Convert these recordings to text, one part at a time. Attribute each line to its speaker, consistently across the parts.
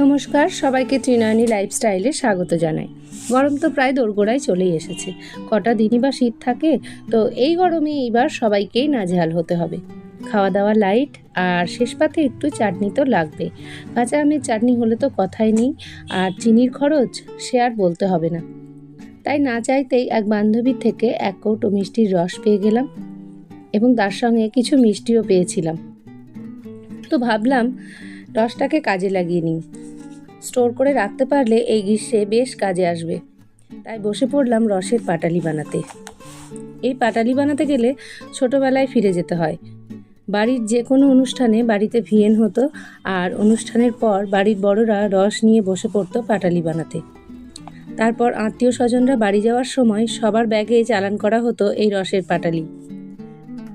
Speaker 1: নমস্কার, সবাইকে ত্রিনয়নী লাইফস্টাইলে স্বাগত জানাই। গরম তো প্রায় দোরগোড়ায় চলেই এসেছে। কটা দিনই বা শীত থাকে, তো এই গরমে এইবার সবাইকেই নাজেহাল হতে হবে। খাওয়া দাওয়া লাইট আর শেষ পাতে একটু চাটনি তো লাগবে কাঁচা আমের চাটনি হলে তো কথাই নেই, আর চিনির খরচ সে আর বলতে হবে না। তাই না চাইতেই এক বান্ধবীর থেকে এক কৌটো মিষ্টির রস পেয়ে গেলাম, এবং তার সঙ্গে কিছু মিষ্টিও পেয়েছিলাম। তো ভাবলাম রসটাকে কাজে লাগিয়ে নিই। স্টোর করে রাখতে পারলে এই গ্রীষ্মে বেশ কাজে আসবে। তাই বসে পড়লাম রসের পাটালি বানাতে। এই পাটালি বানাতে গেলে ছোটোবেলায় ফিরে যেতে হয়। বাড়ির যে কোনো অনুষ্ঠানে বাড়িতে ভিয়েন হতো আর অনুষ্ঠানের পর বাড়ির বড়রা রস নিয়ে বসে পড়তো পাটালি বানাতে। তারপর আত্মীয় স্বজনরা বাড়ি যাওয়ার সময় সবার ব্যাগে চালান করা হতো এই রসের পাটালি।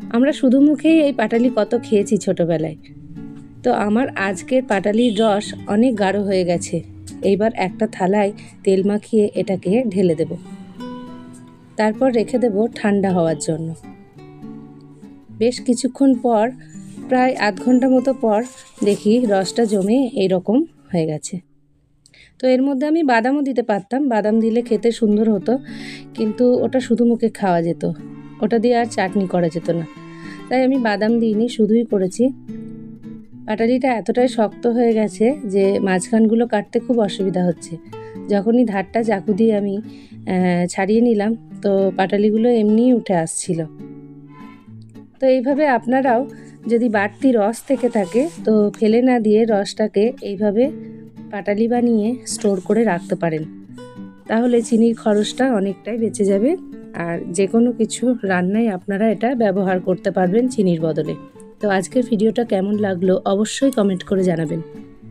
Speaker 1: আমরা শুধু মুখেই এই পাটালি কত খেয়েছি ছোটোবেলায়। তো আমার আজকের পাটালির রস অনেক গাঢ় হয়ে গেছে। এইবার একটা থালায় তেল মাখিয়ে এটাকে ঢেলে দেব। তারপর রেখে দেব ঠান্ডা হওয়ার জন্য। বেশ কিছুক্ষণ পর, প্রায় আধ ঘণ্টা মতো পর দেখি রসটা জমে এইরকম হয়ে গেছে। তো এর মধ্যে আমি বাদামও দিতে পারতাম, বাদাম দিলে খেতে সুন্দর হতো, কিন্তু ওটা শুধু মুখে খাওয়া যেত। ওটা দিয়ে আর চাটনি করা যেত না। তাই আমি বাদাম দিইনি, শুধুই করেছি। পাটালিটা এতটাই শক্ত হয়ে গেছে যে মাঝখানগুলো কাটতে খুব অসুবিধা হচ্ছে। যখনই ধারটা চাকু দিয়ে আমি ছাড়িয়ে নিলাম, তো পাটালিগুলো এমনিই উঠে আসছিল। তো এইভাবে আপনারাও যদি বাড়তি রস থেকে থাকে, তো ফেলে না দিয়ে রসটাকে এইভাবে পাটালি বানিয়ে স্টোর করে রাখতে পারেন। তাহলে চিনির খরচটা অনেকটাই বেঁচে যাবে, আর যে কোনো কিছু রান্নায় আপনারা এটা ব্যবহার করতে পারবেন চিনির বদলে। তো আজকের ভিডিওটা কেমন লাগল অবশ্যই কমেন্ট করে জানাবেন।